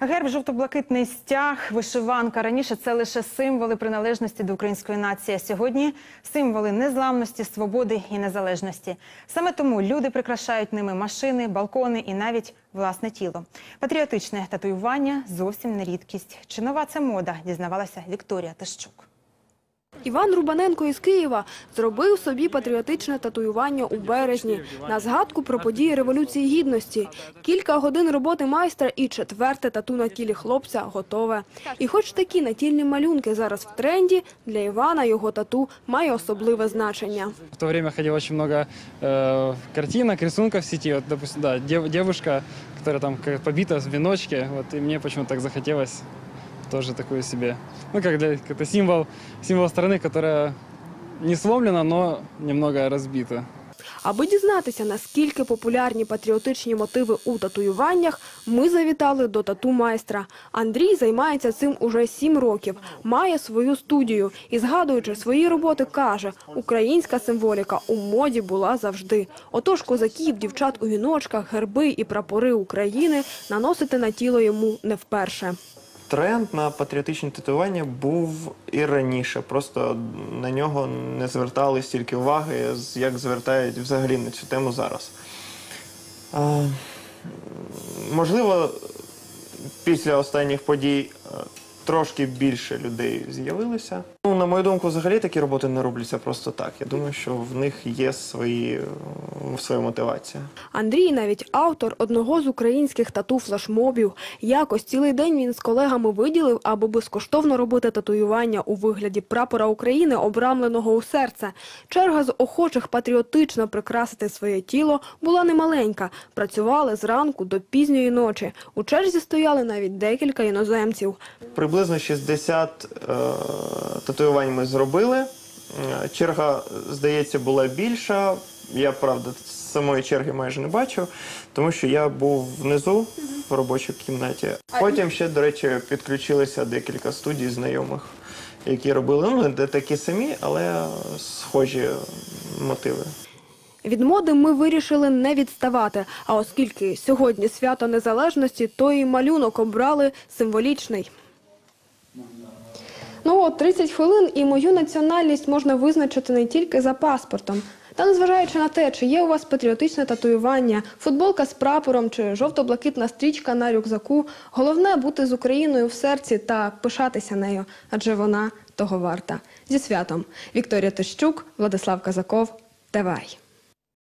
Герб, жовто-блакитний стяг, вишиванка. Раніше це лише символи приналежності до української нації. А сьогодні символи незламності, свободи і незалежності. Саме тому люди прикрашають ними машини, балкони і навіть власне тіло. Патріотичне татуювання зовсім не рідкість. Чи нова це мода? Дізнавалася Вікторія Тищук. Іван Рубаненко із Києва зробив собі патріотичне татуювання у березні на згадку про події Революції Гідності. Кілька годин роботи майстра і четверте тату на тілі хлопця готове. І хоч такі натільні малюнки зараз в тренді, для Івана його тату має особливе значення. В то время ходило очень много э, картинок, рисунков в сети. Вот, допустим, да, девушка, которая там побита в веночке, вот, и мне почему-то так захотелось тоже такую себе. Ну, как для как символ, символ страны, которая не сломлена, но немного разбита. Аби дізнатися, наскільки популярні патріотичні мотиви у татуюваннях, ми завітали до тату-майстра. Андрій займається цим уже сім років, має свою студію і, згадуючи свої роботи, каже, українська символіка у моді була завжди. Отож козаків, дівчат у віночках, герби і прапори України наносити на тіло йому не вперше. Тренд на патріотичні татуювання був і раніше, просто на нього не звертали стільки уваги, як звертають взагалі на цю тему зараз. А, можливо, після останніх подій е, трошки більше людей з'явилося. Ну, на мою думку, взагалі такі роботи не робляться просто так. Я думаю, що в них є свої, е, своя мотивація. Андрій навіть автор одного з українських тату-флешмобів. Якось цілий день він з колегами виділив, аби безкоштовно робити татуювання у вигляді прапора України, обрамленого у серце. Черга з охочих патріотично прикрасити своє тіло була немаленька. Працювали зранку до пізньої ночі. У черзі стояли навіть декілька іноземців. Приблизно 60 е, татуювань ми зробили. Е, Черга, здається, була більша. Я, правда, самої черги майже не бачив, тому що я був внизу в робочій кімнаті. Потім ще, до речі, підключилися декілька студій знайомих, які робили ну, не такі самі, але схожі мотиви. Від моди ми вирішили не відставати. А оскільки сьогодні свято незалежності, то і малюнок обрали символічний. Ну 30 хвилин і мою національність можна визначити не тільки за паспортом. Та незважаючи на те, чи є у вас патріотичне татуювання, футболка з прапором чи жовто-блакитна стрічка на рюкзаку, головне бути з Україною в серці та пишатися нею, адже вона того варта. Зі святом. Вікторія Тищук, Владислав Казаков, Тевай.